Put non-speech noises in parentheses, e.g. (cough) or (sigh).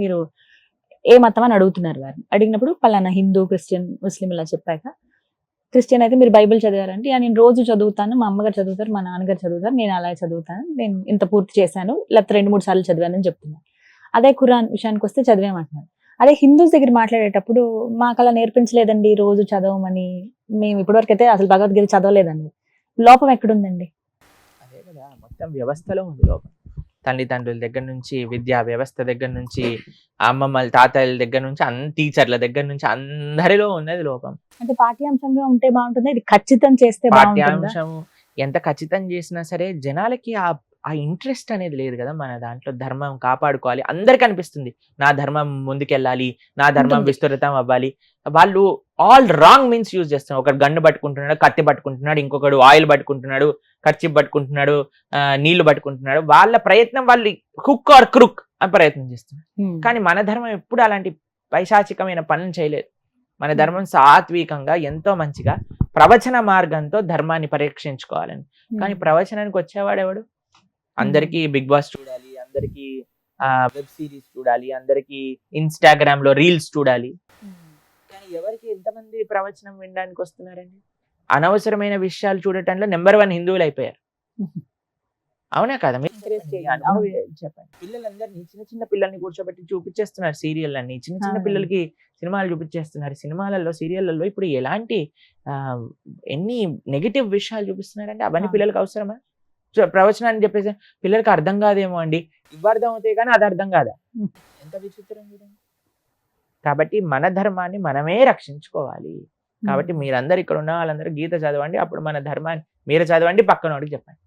మీరు ఏ మతం అని అడుగుతున్నారు వారిని అడిగినప్పుడు పలానా హిందూ క్రిస్టియన్ ముస్లిం ఇలా చెప్పాక క్రిస్టియన్ అయితే మీరు బైబిల్ చదివారంటే నేను రోజు చదువుతాను మా అమ్మగారు చదువుతారు మా నాన్నగారు చదువుతారు నేను అలాగే చదువుతాను నేను ఇంత పూర్తి చేశాను లేకపోతే రెండు మూడు సార్లు చదివానని చెప్తున్నాను అదే ఖురాన్ విషయానికి వస్తే చదివేమంటున్నారు. అదే హిందూస్ దగ్గర మాట్లాడేటప్పుడు మాకు అలా నేర్పించలేదండి రోజు చదవమని మేము ఇప్పటివరకు అయితే అసలు భగవద్గీత చదవలేదండి. లోపం ఎక్కడుందండి? అదే కదా మొత్తం వ్యవస్థలో ఉంది లోపం. తల్లిదండ్రుల దగ్గర నుంచి విద్యా వ్యవస్థ దగ్గర నుంచి అమ్మమ్మల తాతయ్యల దగ్గర నుంచి అన్ టీచర్ల దగ్గర నుంచి అందరిలో ఉన్నది లోపం. అంటే పాఠ్యాంశంగా ఉంటే బాగుంటుంది ఇది ఖచ్చితం చేస్తే పాఠ్యాంశం ఎంత ఖచ్చితం చేసినా సరే జనాలకి ఆ ఆ ఇంట్రెస్ట్ అనేది లేదు కదా మన దాంట్లో ధర్మం కాపాడుకోవాలి. అందరికి అనిపిస్తుంది. నా ధర్మం ముందుకెళ్ళాలి. నా ధర్మం. విస్తృతం అవ్వాలి. వాళ్ళు ఆల్ రాంగ్ మీన్స్ యూజ్ చేస్తున్నారు. ఒకడు గన్ను పట్టుకుంటున్నాడు కత్తి పట్టుకుంటున్నాడు ఇంకొకడు ఆయిల్ పట్టుకుంటున్నాడు ఖర్చు పట్టుకుంటున్నాడు నీళ్ళు పట్టుకుంటున్నాడు. వాళ్ళ ప్రయత్నం వాళ్ళు హుక్ ఆర్ క్రుక్ అని ప్రయత్నం చేస్తున్నారు. కానీ మన ధర్మం ఎప్పుడు అలాంటి పైశాచికమైన పనులు చేయలేదు. మన ధర్మం సాత్వికంగా ఎంతో మంచిగా ప్రవచన మార్గంతో ధర్మాన్ని పరీక్షించుకోవాలని. కానీ ప్రవచనానికి వచ్చేవాడు ఎవడు? అందరికీ బిగ్ బాస్ చూడాలి అందరికీ వెబ్ సిరీస్ చూడాలి అందరికీ ఇన్స్టాగ్రామ్లో రీల్స్ చూడాలి. కానీ ఎవరికి ఎంతమంది ప్రవచనం వినడానికి వస్తున్నారండి? అనవసరమైన విషయాలు చూడటంలో నెంబర్ వన్ హిందువులు అయిపోయారు. (laughs) అవునా కదా? మీరు. చెప్పండి. పిల్లలందరినీ చిన్న చిన్న పిల్లల్ని కూర్చోబెట్టి చూపించేస్తున్నారు సీరియల్ అన్ని చిన్న చిన్న. పిల్లలకి సినిమాలు చూపించేస్తున్నారు. సినిమాలలో సీరియళ్ళలో ఇప్పుడు ఎలాంటి ఎన్ని నెగిటివ్ విషయాలు చూపిస్తున్నారంటే అవన్నీ. పిల్లలకి అవసరమా? ప్రవచనాన్ని చెప్పేసి పిల్లలకి అర్థం కాదేమో అండి. ఇవి అర్థం అవుతాయి కానీ అది అర్థం కాదా. ఎంత విచిత్రం చూడండి కాబట్టి మన ధర్మాన్ని మనమే రక్షించుకోవాలి. కాబట్టి మీరందరూ ఇక్కడ ఉన్న వాళ్ళందరూ గీత చదవండి అప్పుడు మన ధర్మాన్ని మీరు చదవండి పక్కన వాడికి చెప్పండి.